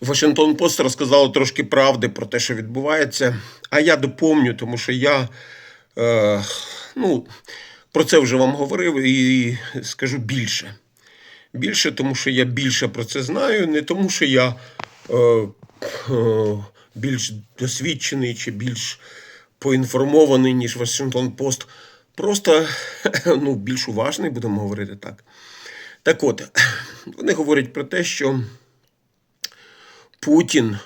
Вашингтон Пост розказало трошки правди про те, що відбувається. А я доповню, тому що я е, ну, про це вже вам говорив і скажу більше. Більше, тому що я більше про це знаю, не тому, що я е, е, більш досвідчений чи більш поінформований, ніж Вашингтон Пост. Просто ну, більш уважний, будемо говорити так. Так от, вони говорять про те, що Путін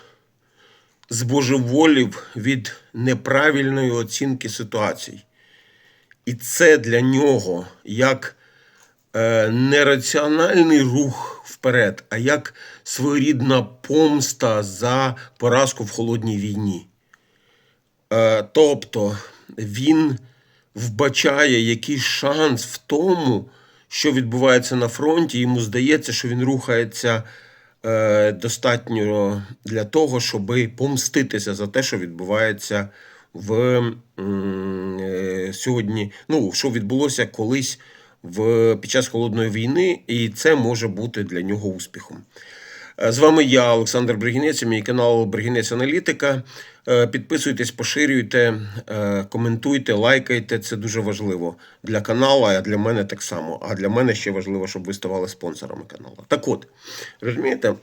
збожеволів від неправильної оцінки ситуацій. І це для нього як е, нераціональний рух вперед, а як своєрідна помста за поразку в холодній війні. Е, тобто він вбачає якийсь шанс в тому, що відбувається на фронті. Йому здається, що він рухається достатньо для того, щоб помститися за те, що відбувається в е, сьогодні. Ну, що відбулося колись в, під час холодної війни, і це може бути для нього успіхом. Е, З вами я, Олександр Бригінець, мій канал Бригінець Аналітика. Е, Підписуйтесь, поширюйте, е, коментуйте, лайкайте. Це дуже важливо для каналу, а для мене так само. А для мене ще важливо, щоб ви ставали спонсорами каналу. Так от, розумієте,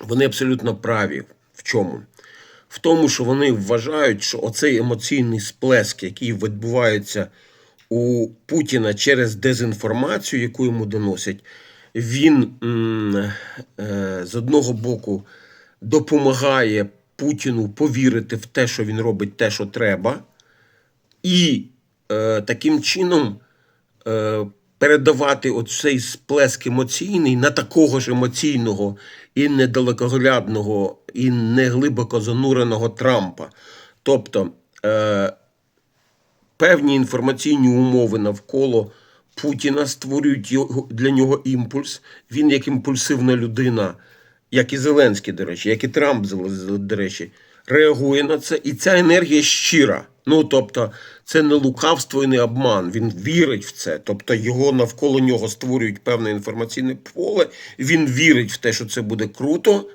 вони абсолютно праві. В чому? В тому, що вони вважають, що оцей емоційний сплеск, який відбувається у Путіна через дезінформацію, яку йому доносять, він е, з одного боку допомагає Путіну повірити в те, що він робить те, що треба, і е, таким чином е, передавати оцей сплеск емоційний на такого ж емоційного і недалекоглядного, і неглибоко зануреного Трампа. Тобто певні інформаційні умови навколо Путіна створюють для нього імпульс. Він як імпульсивна людина, як і Зеленський, до речі, як і Трамп, до речі, реагує на це. І ця енергія щира. Ну, тобто, це не лукавство і не обман. Він вірить в це. Тобто, його навколо нього створюють певне інформаційне поле. Він вірить в те, що це буде круто.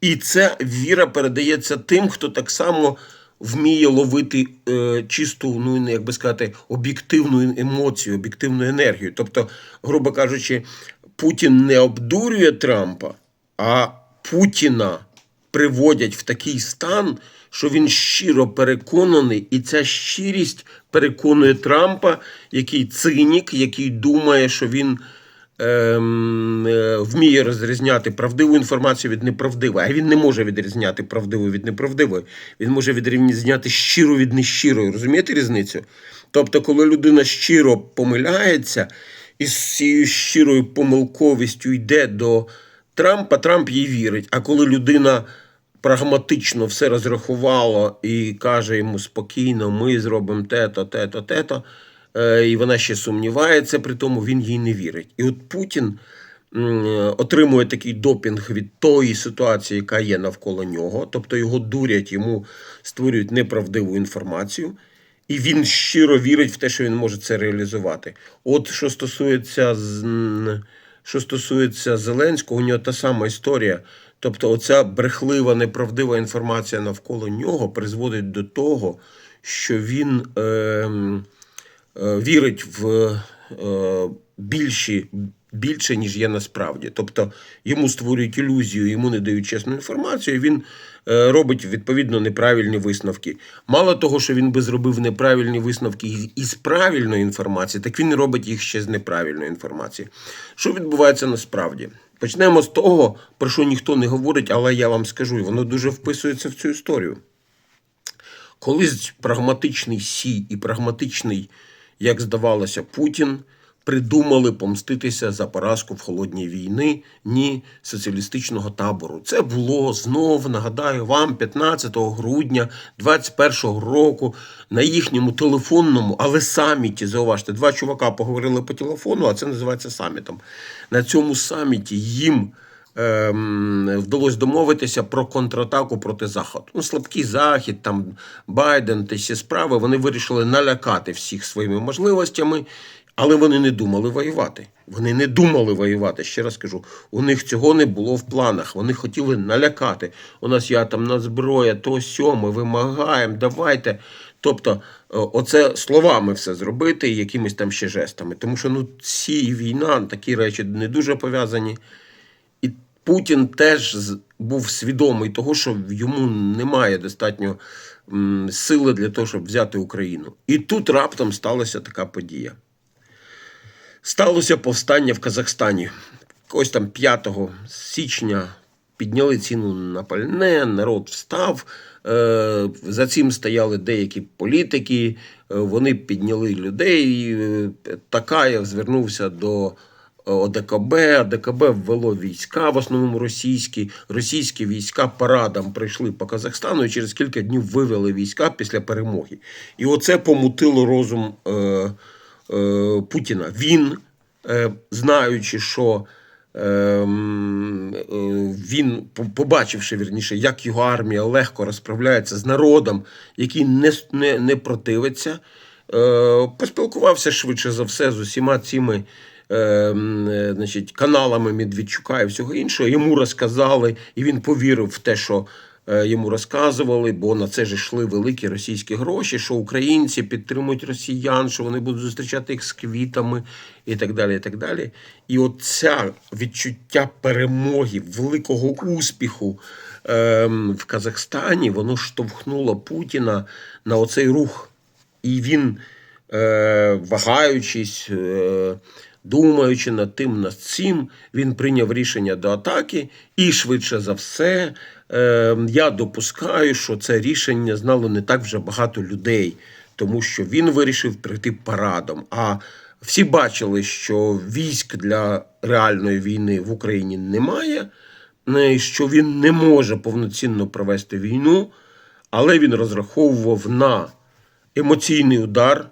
І ця віра передається тим, хто так само вміє ловити е, чисту, ну як би сказати, об'єктивну емоцію, об'єктивну енергію. Тобто, грубо кажучи, Путін не обдурює Трампа, а Путіна приводять в такий стан, що він щиро переконаний, і ця щирість переконує Трампа, який цинік, який думає, що він вміє розрізняти правдиву інформацію від неправдивої, а він не може відрізняти правдиву від неправдивої. Він може відрізняти щиру від нещирої. Розумієте різницю? Тобто, коли людина щиро помиляється і з цією щирою помилковістю йде до Трампа, Трамп їй вірить. А коли людина прагматично все розрахувала і каже йому спокійно, ми зробимо те-то, те-то, те-то, е, і вона ще сумнівається, при тому він їй не вірить. І от Путін отримує такий допінг від тої ситуації, яка є навколо нього, тобто його дурять, йому створюють неправдиву інформацію. І він щиро вірить в те, що він може це реалізувати. От що стосується що стосується Зеленського, у нього та сама історія. Тобто, оця брехлива, неправдива інформація навколо нього призводить до того, що він е, е, вірить в е, більші, більше, ніж є насправді. Тобто йому створюють ілюзію, йому не дають чесну інформацію, він е, робить відповідно неправильні висновки. Мало того, що він би зробив неправильні висновки із правильної інформації, так він робить їх ще з неправильної інформації. Що відбувається насправді? Почнемо з того, про що ніхто не говорить, але я вам скажу, і воно дуже вписується в цю історію. Колись прагматичний Сі і прагматичний, як здавалося, Путін придумали помститися за поразку в холодній війни ні соціалістичного табору. Це було знов, нагадаю вам, 15 грудня 21-го року на їхньому телефонному, але саміті, зауважте, два чувака поговорили по телефону, а це називається самітом. На цьому саміті їм ем, вдалося домовитися про контратаку проти Заходу. Ну, слабкий захід, там Байден та всі справи. Вони вирішили налякати всіх своїми можливостями. Але вони не думали воювати. Вони не думали воювати. Ще раз кажу, у них цього не було в планах. Вони хотіли налякати. У нас є атомна зброя, то сьо, ми вимагаємо, давайте. Тобто, е, оце словами все зробити якимись там ще жестами. Тому що ну, ці війна, такі речі не дуже пов'язані. Путін теж був свідомий того, що йому немає достатньо сили для того, щоб взяти Україну. І тут раптом сталася така подія. Сталося повстання в Казахстані. Ось там 5 січня підняли ціну на пальне, народ встав. Е, За цим стояли деякі політики, е, вони підняли людей. Е, Такаєв звернувся до ОДКБ, ОДКБ ввело війська, в основному російські. Російські війська парадом прийшли по Казахстану і через кілька днів вивели війська після перемоги. І оце помутило розум е, е, Путіна. Він, е, знаючи, що е, е, він, побачивши вірніше, як його армія легко розправляється з народом, який не, не, не противиться, е, поспілкувався швидше за все з усіма цими е, е, значить, каналами Медведчука і всього іншого. Йому розказали, і він повірив в те, що е, йому розказували, бо на це ж йшли великі російські гроші, що українці підтримують росіян, що вони будуть зустрічати їх з квітами і так далі. І так далі. І оця відчуття перемоги, великого успіху ем, в Казахстані, воно штовхнуло Путіна на оцей рух. І він, е, вагаючись, думаючи над тим, над цим, він прийняв рішення до атаки, і швидше за все, е, я допускаю, що це рішення знало не так вже багато людей, тому що він вирішив прийти парадом. А всі бачили, що військ для реальної війни в Україні немає, е, що він не може повноцінно провести війну, але він розраховував на емоційний удар.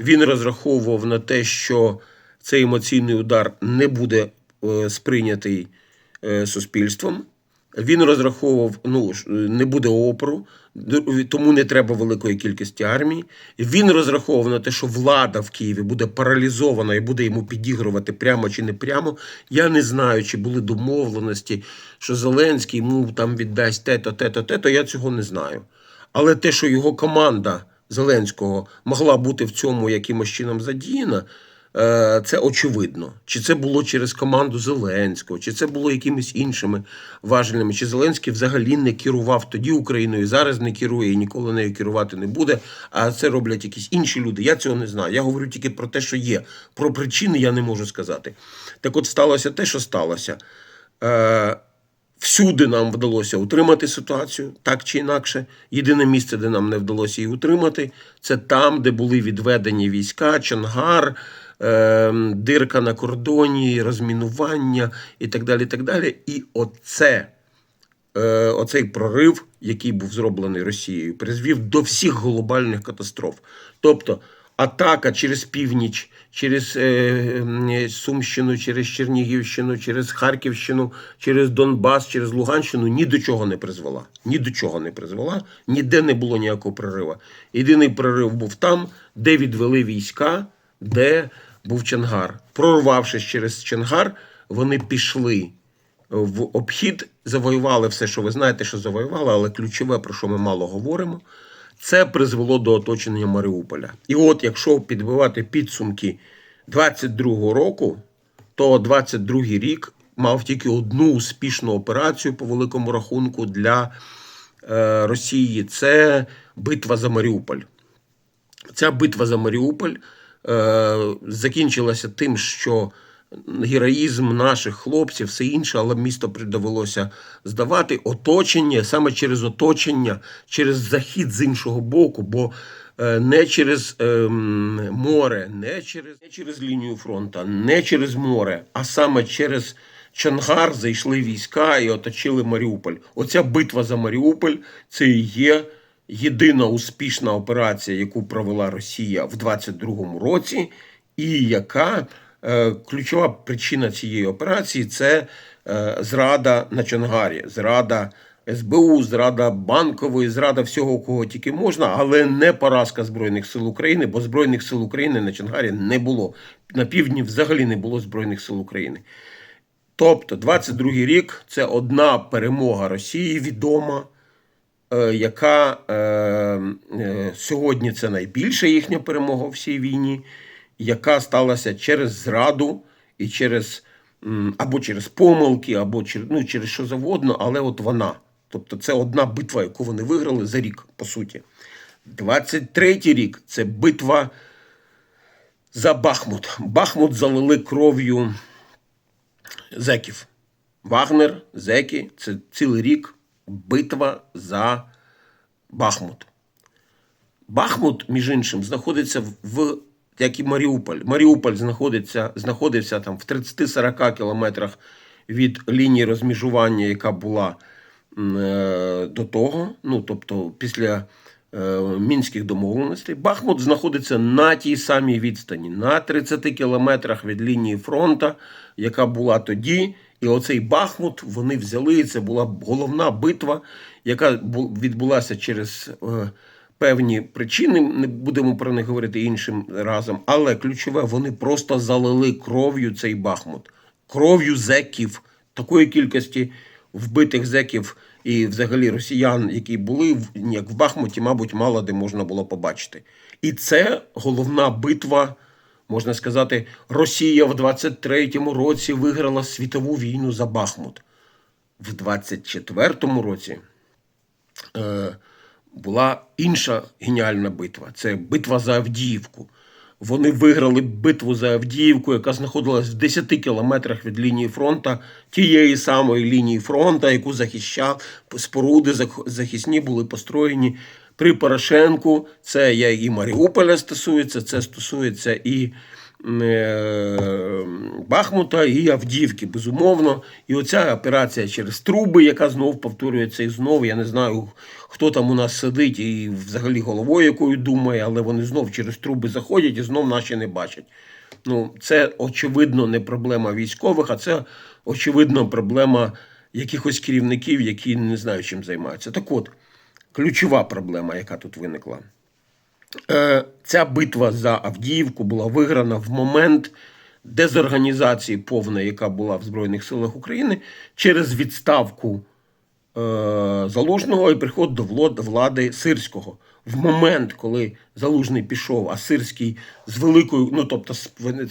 Він розраховував на те, що цей емоційний удар не буде е, сприйнятий е, суспільством. Він розраховував, ну е, не буде опору, тому не треба великої кількості армії. Він розраховував на те, що влада в Києві буде паралізована і буде йому підігрувати прямо чи не прямо. Я не знаю, чи були домовленості, що Зеленський йому там віддасть те-то, те-то, те-то. Я цього не знаю. Але те, що його команда Зеленського могла бути в цьому якимось чином задіяна, е, це очевидно. Чи це було через команду Зеленського, чи це було якимись іншими важелями, чи Зеленський взагалі не керував тоді Україною, зараз не керує і ніколи нею керувати не буде. А це роблять якісь інші люди. Я цього не знаю. Я говорю тільки про те, що є. Про причини я не можу сказати. Так от сталося те, що сталося. Всюди нам вдалося утримати ситуацію, так чи інакше. Єдине місце, де нам не вдалося її утримати, це там, де були відведені війська, Чонгар, е, дирка на кордоні, розмінування і так далі. І, так далі. і оце, е, оцей прорив, який був зроблений Росією, призвів до всіх глобальних катастроф. Тобто атака через північ, через е, Сумщину, через Чернігівщину, через Харківщину, через Донбас, через Луганщину ні до чого не призвела. Ні до чого не призвела, ніде не було ніякого прориву. Єдиний прорив був там, де відвели війська, де був Чонгар. Прорвавшись через Чонгар, вони пішли в обхід, завоювали все, що ви знаєте, що завоювали, але ключове, про що ми мало говоримо, це призвело до оточення Маріуполя. І от, якщо підбивати підсумки 22-го року, то 22-й рік мав тільки одну успішну операцію по великому рахунку для е, Росії. Це битва за Маріуполь. Ця битва за Маріуполь е, закінчилася тим, що героїзм наших хлопців, все інше, але місто довелося здавати. Оточення, саме через оточення, через захід з іншого боку, бо е, не через ем, море, не через, не через лінію фронту, не через море, а саме через Чонгар зайшли війська і оточили Маріуполь. Оця битва за Маріуполь це і є єдина успішна операція, яку провела Росія в 22-му році, і яка ключова причина цієї операції це е, зрада на Чонгарі, зрада СБУ, зрада банкової, зрада всього, кого тільки можна, але не поразка Збройних сил України, бо Збройних сил України на Чонгарі не було. На півдні взагалі не було Збройних сил України. Тобто, 22-й рік це одна перемога Росії відома, е, яка е, е, сьогодні це найбільша їхня перемога у всій війні, яка сталася через зраду і через або через помилки, або через, ну, через що завгодно, але от вона. Тобто це одна битва, яку вони виграли за рік, по суті. 23-й рік це битва за Бахмут. Бахмут залили кров'ю зеків. Вагнер, зеки це цілий рік битва за Бахмут. Бахмут, між іншим, знаходиться в, як і Маріуполь. Маріуполь знаходиться, знаходився там в 30-40 кілометрах від лінії розміжування, яка була е, до того. Ну, тобто, після е, мінських домовленостей. Бахмут знаходиться на тій самій відстані, на 30 кілометрах від лінії фронту, яка була тоді. І оцей Бахмут вони взяли. Це була головна битва, яка відбулася через е, певні причини. Не будемо про них говорити іншим разом. Але ключове, вони просто залили кров'ю цей Бахмут, кров'ю зеків, такої кількості вбитих зеків і взагалі росіян, які були як в Бахмуті, мабуть, мало де можна було побачити. І це головна битва. Можна сказати, Росія в 23-му році виграла світову війну за Бахмут. В 24-му році е, була інша геніальна битва. Це битва за Авдіївку. Вони виграли битву за Авдіївку, яка знаходилась в 10 кілометрах від лінії фронту, тієї самої лінії фронту, яку захищав споруди захисні були построєні при Порошенку. Це я і Маріуполя стосується, це стосується і Бахмута, і Авдіївки, безумовно. І оця операція через труби, яка знов повторюється і знов. Я не знаю, хто там у нас сидить і взагалі головою якою думає, але вони знов через труби заходять і знов наші не бачать. Ну, це очевидно не проблема військових, а це очевидно проблема якихось керівників, які не знають, чим займаються. Так от, ключова проблема, яка тут виникла. Е, Ця битва за Авдіївку була виграна в момент дезорганізації повної, яка була в Збройних силах України, через відставку е, Залужного і приход до влади Сирського. В момент, коли Залужний пішов, а Сирський з великою, ну тобто,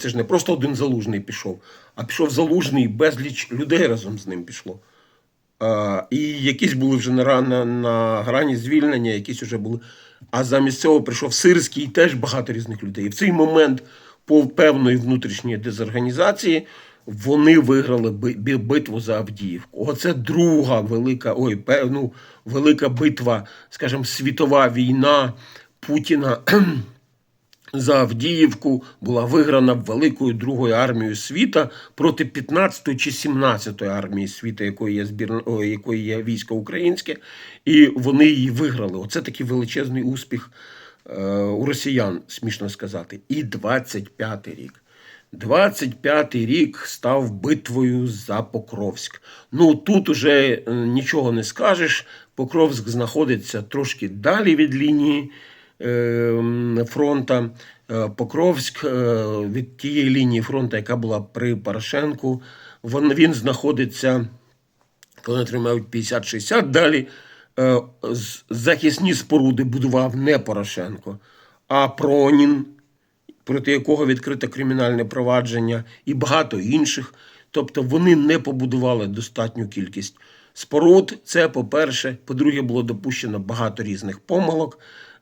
це ж не просто один Залужний пішов, а пішов Залужний, безліч людей разом з ним пішло. І якісь були вже на, на, на грані звільнення, якісь вже були. А замість цього прийшов Сирський і теж багато різних людей. І в цей момент по певної внутрішньої дезорганізації вони виграли би- би- битву за Авдіївку. Оце друга велика, ой, ну, велика битва, скажімо, світова війна Путіна за Авдіївку була виграна великою другою армією світа проти 15 чи 17 армії світу, якої є збірна, о, якої є військо українське, і вони її виграли. Оце такий величезний успіх е, у росіян, смішно сказати. І 25-й рік. 25-й рік став битвою за Покровськ. Ну тут уже е, нічого не скажеш. Покровськ знаходиться трошки далі від лінії фронта. Е, Покровськ е, від тієї лінії фронту, яка була при Порошенку, він, він знаходиться, коли тримають 50-60, далі е, захисні споруди будував не Порошенко, а Пронін, проти якого відкрите кримінальне провадження, і багато інших. Тобто вони не побудували достатню кількість споруд. Це по-перше. По-друге, було допущено багато різних помилок.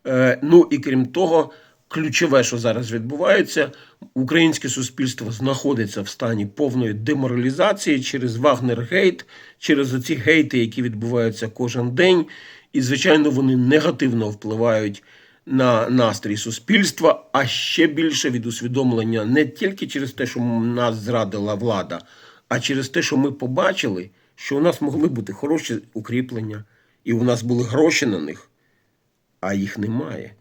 Е, ну і крім того, ключове, що зараз відбувається, українське суспільство знаходиться в стані повної деморалізації через Вагнер-гейт, через оці гейти, які відбуваються кожен день. І, звичайно, вони негативно впливають на настрій суспільства, а ще більше від усвідомлення не тільки через те, що нас зрадила влада, а через те, що ми побачили, що у нас могли бути хороші укріплення, і у нас були гроші на них, а їх немає.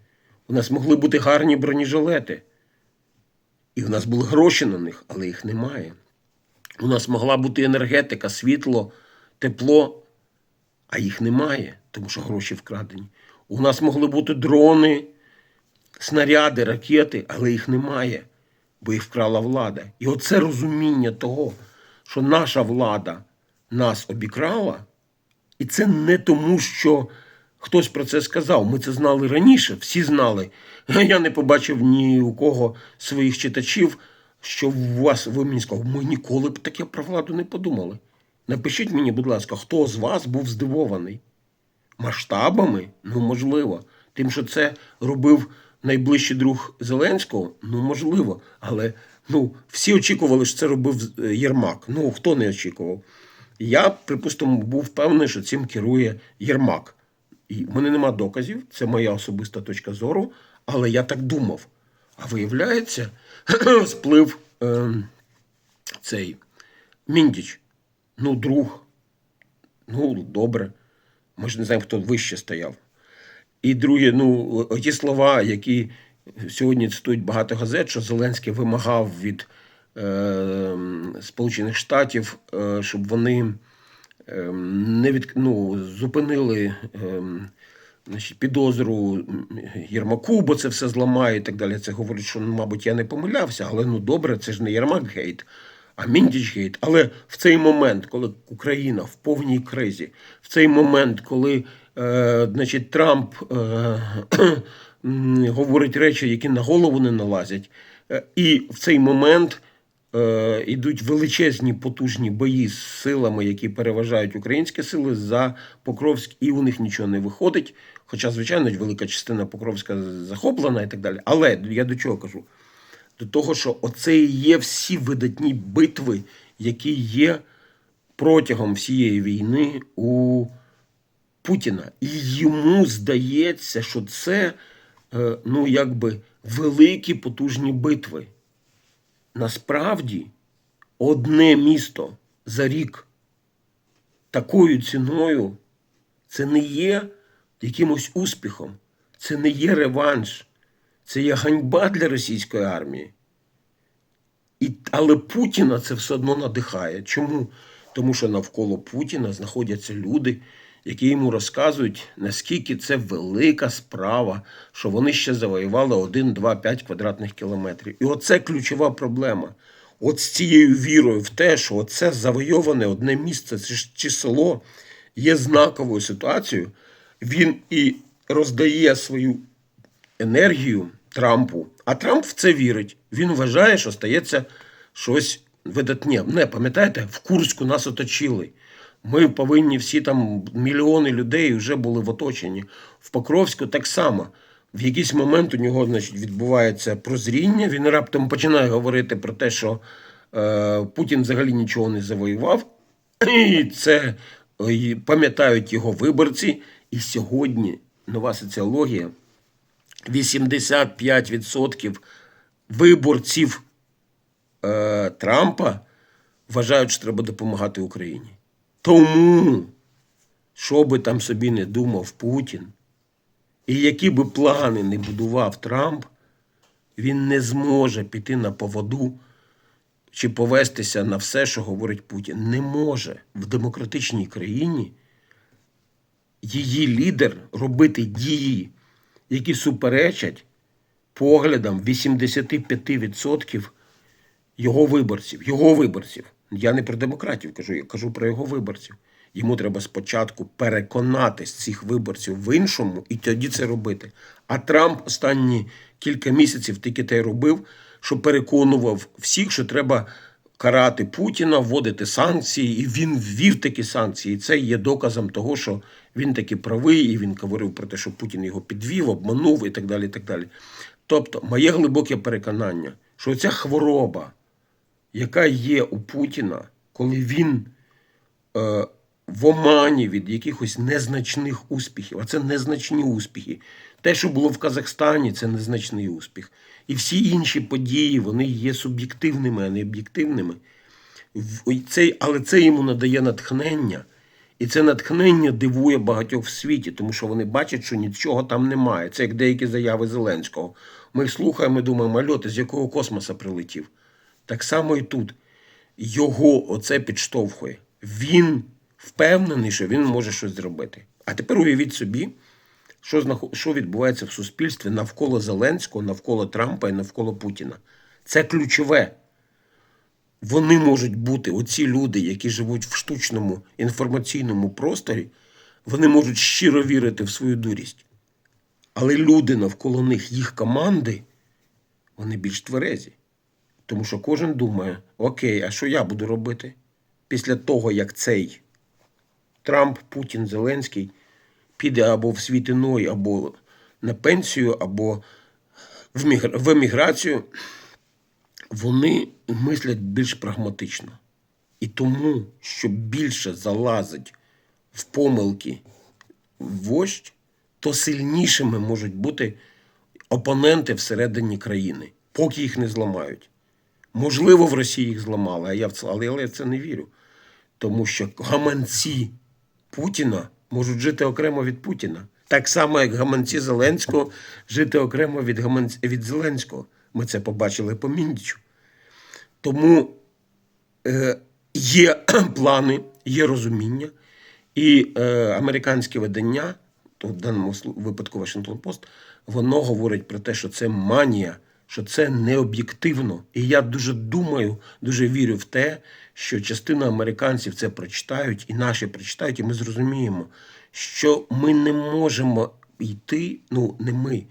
У нас могли бути гарні бронежилети, і у нас були гроші на них, але їх немає. У нас могла бути енергетика, світло, тепло, а їх немає, тому що гроші вкрадені. У нас могли бути дрони, снаряди, ракети, але їх немає, бо їх вкрала влада. І оце розуміння того, що наша влада нас обікрала, і це не тому, що хтось про це сказав. Ми це знали раніше, всі знали. Я не побачив ні у кого своїх читачів, що у вас ви мені ми ніколи б таке про владу не подумали. Напишіть мені, будь ласка, хто з вас був здивований? Масштабами? Ну, можливо. Тим, що це робив найближчий друг Зеленського, ну можливо. Але ну, всі очікували, що це робив е, Єрмак. Ну, хто не очікував? Я, припустимо, був впевнений, що цим керує Єрмак. І в мене нема доказів, це моя особиста точка зору, але я так думав. А виявляється, сплив е, цей Міндіч. Ну, друг. Ну, добре. Ми ж не знаємо, хто вище стояв. І друге, ну, ті слова, які сьогодні цитують багато газет, що Зеленський вимагав від е, Сполучених Штатів, е, щоб вони не від, ну, зупинили е, значить, підозру Єрмаку, бо це все зламає і так далі. Це говорить, що, ну, мабуть, я не помилявся, але ну добре, це ж не Єрмак гейт. А Міндіч гейт. Але в цей момент, коли Україна в повній кризі, в цей момент, коли е, значить, Трамп е, говорить речі, які на голову не налазять, е, і в цей момент е, йдуть величезні потужні бої з силами, які переважають українські сили за Покровськ, і у них нічого не виходить. Хоча, звичайно, велика частина Покровська захоплена і так далі. Але я до чого кажу? До того, що оце і є всі видатні битви, які є протягом всієї війни у Путіна. І йому здається, що це е, ну, якби великі потужні битви. Насправді, одне місто за рік такою ціною це не є якимось успіхом, це не є реванш, це є ганьба для російської армії. І, але Путіна це все одно надихає. Чому? Тому що навколо Путіна знаходяться люди, які йому розказують, наскільки це велика справа, що вони ще завоювали 1, 2, 5 квадратних кілометрів. І оце ключова проблема. От з цією вірою в те, що оце завойоване одне місце це чи село є знаковою ситуацією, він і роздає свою енергію Трампу, а Трамп в це вірить. Він вважає, що стається щось видатне. Не пам'ятаєте, в Курську нас оточили. Ми повинні всі там мільйони людей вже були в оточенні. В Покровську так само. В якийсь момент у нього значить, відбувається прозріння. Він раптом починає говорити про те, що е, Путін взагалі нічого не завоював. І це е, пам'ятають його виборці. І сьогодні нова соціологія 85% виборців е, Трампа вважають, що треба допомагати Україні. Тому, що би там собі не думав Путін, і які би плани не будував Трамп, він не зможе піти на поводу чи повестися на все, що говорить Путін. Не може в демократичній країні її лідер робити дії, які суперечать поглядам 85% його виборців. Його виборців. Я не про демократів кажу, я кажу про його виборців. Йому треба спочатку переконати цих виборців в іншому і тоді це робити. А Трамп останні кілька місяців тільки те й робив, що переконував всіх, що треба карати Путіна, вводити санкції, і він ввів такі санкції. І це є доказом того, що він таки правий, і він говорив про те, що Путін його підвів, обманув і так далі. І так далі. Тобто, моє глибоке переконання, що ця хвороба, яка є у Путіна, коли він е, в омані від якихось незначних успіхів, а це незначні успіхи. Те, що було в Казахстані, це незначний успіх. І всі інші події вони є суб'єктивними, а не об'єктивними. Але це йому надає натхнення. І це натхнення дивує багатьох в світі, тому що вони бачать, що нічого там немає. Це як деякі заяви Зеленського. Ми їх слухаємо і думаємо, альо, ти з якого космоса прилетів? Так само і тут. Його оце підштовхує. Він впевнений, що він може щось зробити. А тепер уявіть собі, що, що відбувається в суспільстві навколо Зеленського, навколо Трампа і навколо Путіна. Це ключове. Вони можуть бути, оці люди, які живуть в штучному інформаційному просторі, вони можуть щиро вірити в свою дурість. Але люди навколо них, їх команди, вони більш тверезі. Тому що кожен думає: окей, а що я буду робити після того, як цей Трамп, Путін, Зеленський піде або в світ іной, або на пенсію, або в еміграцію, вони мислять більш прагматично. І тому, що більше залазить в помилки вождь, то сильнішими можуть бути опоненти всередині країни, поки їх не зламають. Можливо, в Росії їх зламали, а я це, але я це не вірю. Тому що гаманці Путіна можуть жити окремо від Путіна. Так само, як гаманці Зеленського жити окремо від, гаманць... від Зеленського. Ми це побачили по Міндічу. Тому е, є плани, є розуміння, і е, американське видання, в даному випадку Вашингтон Пост, воно говорить про те, що це манія, що це необ'єктивно. І я дуже думаю, дуже вірю в те, що частина американців це прочитають, і наші прочитають, і ми зрозуміємо, що ми не можемо йти, ну не ми,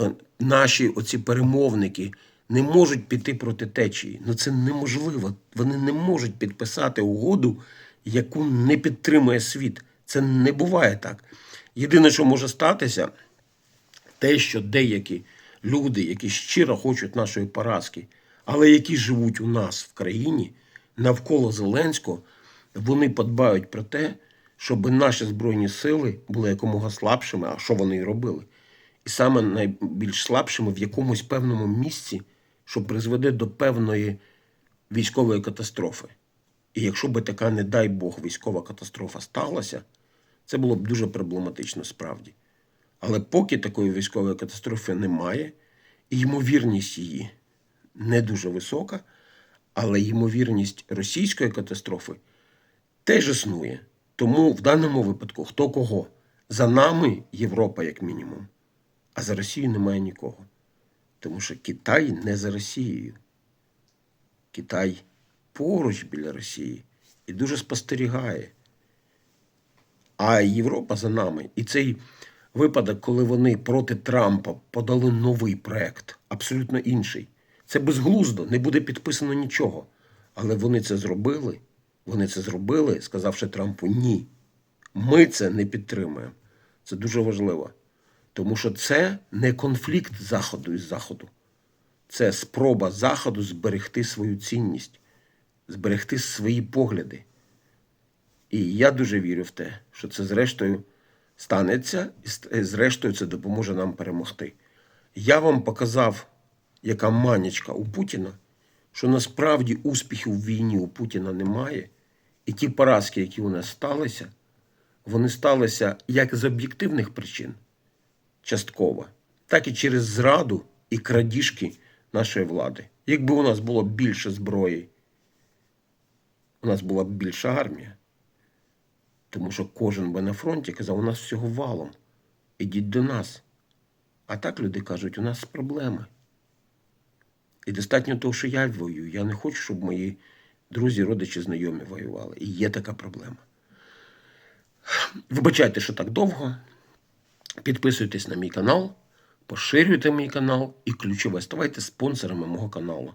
е, наші оці перемовники не можуть піти проти течії. Ну це неможливо. Вони не можуть підписати угоду, яку не підтримує світ. Це не буває так. Єдине, що може статися, те, що деякі люди, які щиро хочуть нашої поразки, але які живуть у нас в країні, навколо Зеленського, вони подбають про те, щоб наші збройні сили були якомога слабшими, а що вони і робили. І саме найбільш слабшими в якомусь певному місці, що призведе до певної військової катастрофи. І якщо би така, не дай Бог, військова катастрофа сталася, це було б дуже проблематично справді. Але поки такої військової катастрофи немає, і ймовірність її не дуже висока, але ймовірність російської катастрофи теж існує. Тому в даному випадку хто кого? За нами Європа, як мінімум, а за Росією немає нікого. Тому що Китай не за Росією. Китай поруч біля Росії і дуже спостерігає. А Європа за нами. І цей випадок, коли вони проти Трампа подали новий проект, абсолютно інший. Це безглуздо, не буде підписано нічого. Але вони це зробили. Вони це зробили, сказавши Трампу ні. Ми це не підтримуємо. Це дуже важливо. Тому що це не конфлікт Заходу із Заходу. Це спроба Заходу зберегти свою цінність, зберегти свої погляди. І я дуже вірю в те, що це зрештою станеться, і зрештою це допоможе нам перемогти. Я вам показав, яка манячка у Путіна, що насправді успіхів в війні у Путіна немає, і ті поразки, які у нас сталися, вони сталися як з об'єктивних причин, частково, так і через зраду і крадіжки нашої влади. Якби у нас було більше зброї, у нас була б більша армія. Тому що кожен би на фронті казав, у нас всього валом. Ідіть до нас. А так люди кажуть, у нас проблеми. І достатньо того, що я воюю. Я не хочу, щоб мої друзі, родичі, знайомі воювали. І є така проблема. Вибачайте, що так довго. Підписуйтесь на мій канал, поширюйте мій канал і ключове, ставайте спонсорами мого каналу.